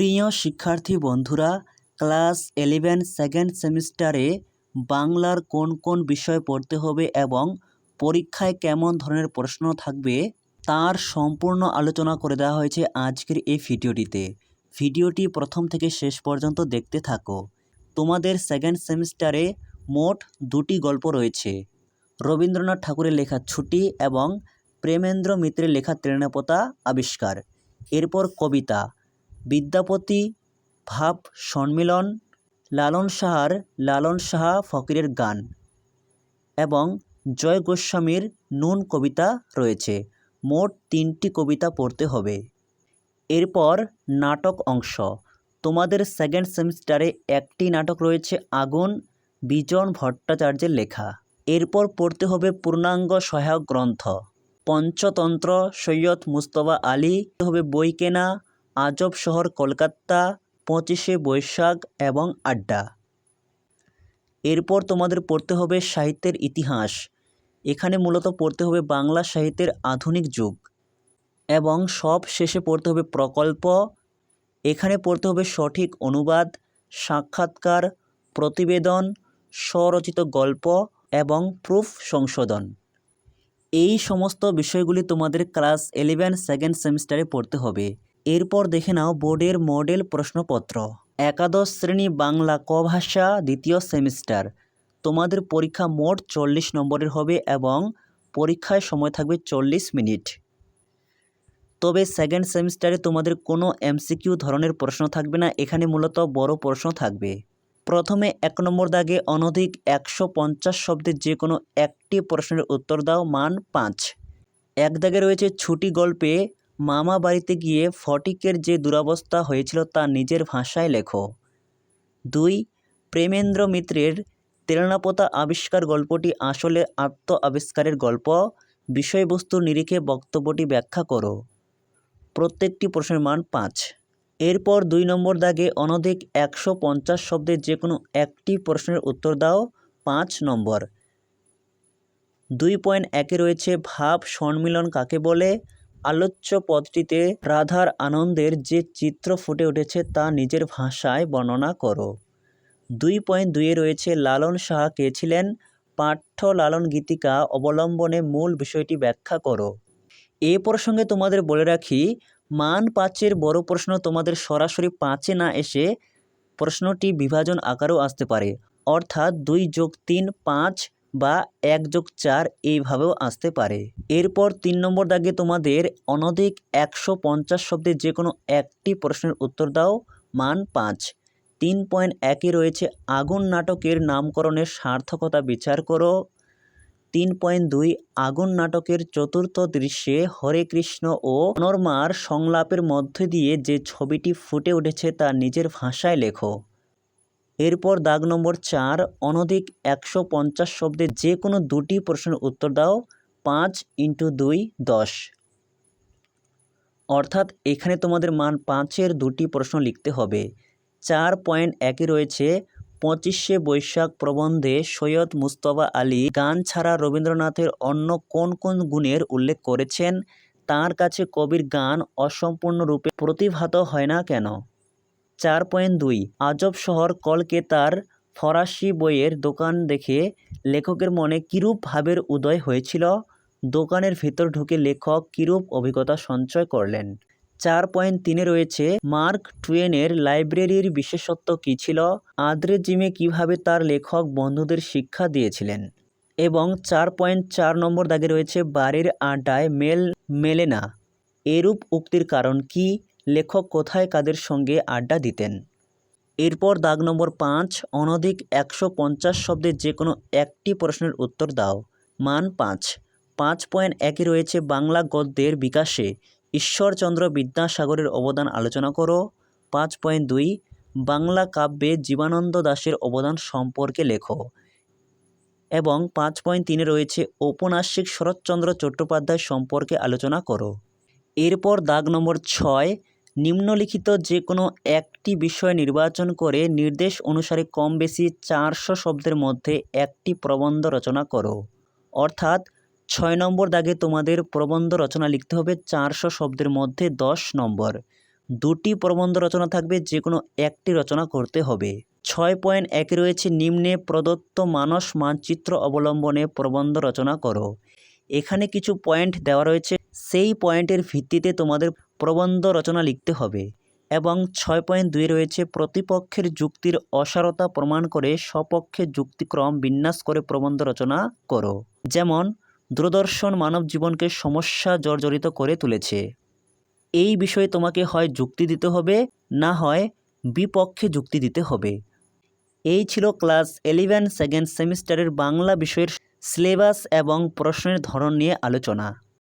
প্রিয় শিক্ষার্থী বন্ধুরা, ক্লাস ইলেভেন সেকেন্ড সেমিস্টারে বাংলার কোন কোন বিষয় পড়তে হবে এবং পরীক্ষায় কেমন ধরনের প্রশ্ন থাকবে, তার সম্পূর্ণ আলোচনা করে দেওয়া হয়েছে আজকের এই ভিডিওটিতে। ভিডিওটি প্রথম থেকে শেষ পর্যন্ত দেখতে থাকো। তোমাদের সেকেন্ড সেমিস্টারে মোট দুটি গল্প রয়েছে। রবীন্দ্রনাথ ঠাকুরের লেখা ছুটি এবং প্রেমেন্দ্র মিত্রের লেখা তৃণপতা আবিষ্কার। এরপর কবিতা। বিদ্যাপতি ভাব সম্মিলন, লালন সাহার লালন সাহা ফকিরের গান এবং জয় গোস্বামীর নুন কবিতা রয়েছে। মোট তিনটি কবিতা পড়তে হবে। এরপর নাটক অংশ। তোমাদের সেকেন্ড সেমিস্টারে একটি নাটক রয়েছে আগুন, বিজন ভট্টাচার্যের লেখা। এরপর পড়তে হবে পূর্ণাঙ্গ সহায়ক গ্রন্থ। পঞ্চতন্ত্র সৈয়দ মুস্তফা আলী হবে বই কেনা আজব শহর কলকাতা, পঁচিশে বৈশাখ এবং আড্ডা। এরপর তোমাদের পড়তে হবে সাহিত্যের ইতিহাস। এখানে মূলত পড়তে হবে বাংলা সাহিত্যের আধুনিক যুগ। এবং সব শেষে পড়তে হবে প্রকল্প। এখানে পড়তে হবে সঠিক অনুবাদ, সাক্ষাৎকার, প্রতিবেদন, স্বরচিত গল্প এবং প্রুফ সংশোধন। এই সমস্ত বিষয়গুলি তোমাদের ক্লাস ইলেভেন সেকেন্ড সেমিস্টারে পড়তে হবে। এরপর দেখে নাও বোর্ডের মডেল প্রশ্নপত্র। একাদশ শ্রেণি বাংলা ক ভাষা, দ্বিতীয় সেমিস্টার। তোমাদের পরীক্ষা মোট চল্লিশ নম্বরের হবে এবং পরীক্ষায় সময় থাকবে চল্লিশ মিনিট। তবে সেকেন্ড সেমিস্টারে তোমাদের কোনো এমসিকিউ ধরনের প্রশ্ন থাকবে না, এখানে মূলত বড় প্রশ্ন থাকবে। প্রথমে এক নম্বর দাগে অনধিক একশো পঞ্চাশ শব্দের যে কোনো একটি প্রশ্নের উত্তর দাও, মান পাঁচ। এক দাগে রয়েছে ছুটি গল্পে মামা বাড়িতে গিয়ে ফটিকের যে দুরবস্থা হয়েছিল তা নিজের ভাষায় লেখো। দুই, প্রেমেন্দ্র মিত্রের তেলনাপোতা আবিষ্কার গল্পটি আসলে আত্ম আবিষ্কারের গল্প। বিষয়বস্তুর নিরিখে বক্তব্যটি ব্যাখ্যা করো। প্রত্যেকটি প্রশ্নের মান পাঁচ। এরপর দুই নম্বর দাগে অনধিক একশো পঞ্চাশ শব্দের যে কোনো একটি প্রশ্নের উত্তর দাও। পাঁচ নম্বর। দুই পয়েন্ট একে রয়েছে ভাব সম্মিলন কাকে বলে? আলোচ্য পদটিতে রাধার আনন্দের যে চিত্র ফুটে উঠেছে তা নিজের ভাষায় বর্ণনা করো। দুই পয়েন্ট দুইয়ে রয়েছে, লালন সাহা কে ছিলেন? পাঠ্য লালন গীতিকা অবলম্বনে মূল বিষয়টি ব্যাখ্যা করো। এ প্রসঙ্গে তোমাদের বলে রাখি, মান পাঁচের বড় প্রশ্ন তোমাদের সরাসরি পাঁচে না এসে প্রশ্নটি বিভাজন আকারেও আসতে পারে। অর্থাৎ দুই যোগ তিন পাঁচ বা এক যোগ চার এইভাবেও আসতে পারে। এরপর তিন নম্বর দাগে তোমাদের অনধিক একশো পঞ্চাশ শব্দের যে কোনো একটি প্রশ্নের উত্তর দাও। মান পাঁচ। তিন পয়েন্ট একে রয়েছে। আগুন নাটকের নামকরণের সার্থকতা বিচার করো। তিন পয়েন্ট দুই, আগুন নাটকের চতুর্থ দৃশ্যে হরে কৃষ্ণ ও অনর্মার সংলাপের মধ্যে দিয়ে যে ছবিটি ফুটে উঠেছে তা নিজের ভাষায় লেখো। এরপর দাগ নম্বর চার, অনধিক একশো পঞ্চাশ শব্দের যে কোনো দুটি প্রশ্নের উত্তর দাও, পাঁচ ইন্টু দুই, দশ। অর্থাৎ এখানে তোমাদের মান পাঁচের দুটি প্রশ্ন লিখতে হবে। চার পয়েন্ট একে রয়েছে, পঁচিশে বৈশাখ প্রবন্ধে সৈয়দ মুস্তফা আলী গান ছাড়া রবীন্দ্রনাথের অন্য কোন কোন গুণের উল্লেখ করেছেন? তার কাছে কবির গান অসম্পূর্ণরূপে প্রতিভাত হয় না কেন? চার পয়েন্ট দুই। আজব শহর কলকেতার ফরাসি বইয়ের দোকান দেখে লেখকের মনে কিরূপ ভাবের উদয় হয়েছিল। দোকানের ভেতর ঢুকে লেখক কিরূপ অভিজ্ঞতা সঞ্চয় করলেন। চার পয়েন্ট তিনে রয়েছে, মার্ক টুয়েনের লাইব্রেরির বিশেষত্ব কী ছিল? আদ্রে জিমে কীভাবে তার লেখক বন্ধুদের শিক্ষা দিয়েছিলেন? এবং চার পয়েন্ট চার নম্বর দাগে রয়েছে, বাড়ির আড্ডায় মেল মেলে না। এরূপ উক্তির কারণ কি? লেখক কোথায় কাদের সঙ্গে আড্ডা দিতেন? এরপর দাগ নম্বর পাঁচ, অনধিক একশো পঞ্চাশ শব্দের যে কোনো একটি প্রশ্নের উত্তর দাও। মান পাঁচ। পাঁচ পয়েন্ট একই রয়েছে বাংলা গদ্যের বিকাশে। ঈশ্বরচন্দ্র বিদ্যাসাগরের অবদান আলোচনা করো। পাঁচ পয়েন্ট দুই, বাংলা কাব্যে জীবানন্দ দাশের অবদান সম্পর্কে লেখো। এবং পাঁচ পয়েন্ট তিনে রয়েছে ঔপন্যাসিক শরৎচন্দ্র চট্টোপাধ্যায় সম্পর্কে আলোচনা করো। এরপর দাগ নম্বর ছয় নিম্নলিখিত যে কোনো একটি বিষয় নির্বাচন করে নির্দেশ অনুসারে কম বেশি চারশো শব্দের মধ্যে একটি প্রবন্ধ রচনা করো। অর্থাৎ ছয় নম্বর দাগে তোমাদের প্রবন্ধ রচনা লিখতে হবে চারশো শব্দের মধ্যে দশ নম্বর। দুটি প্রবন্ধ রচনা থাকবে যে কোনো একটি রচনা করতে হবে। ছয় পয়েন্ট একে রয়েছে নিম্নে প্রদত্ত মানস মানচিত্র অবলম্বনে প্রবন্ধ রচনা করো। এখানে কিছু পয়েন্ট দেওয়া রয়েছে। সেই পয়েন্টের ভিত্তিতে তোমাদের প্রবন্ধ রচনা লিখতে হবে এবং ছয় পয়েন্ট দুই রয়েছে, প্রতিপক্ষের যুক্তির অসারতা প্রমাণ করে স্বপক্ষে যুক্তিক্রম বিন্যাস করে প্রবন্ধ রচনা করো। যেমন, দূরদর্শন মানব জীবনকে সমস্যা জর্জরিত করে তুলেছে। এই বিষয়ে তোমাকে হয় যুক্তি দিতে হবে, না হয় বিপক্ষে যুক্তি দিতে হবে। এই ছিল ক্লাস ইলেভেন সেকেন্ড সেমিস্টারের বাংলা বিষয়ের সিলেবাস এবং প্রশ্নের ধরন নিয়ে আলোচনা।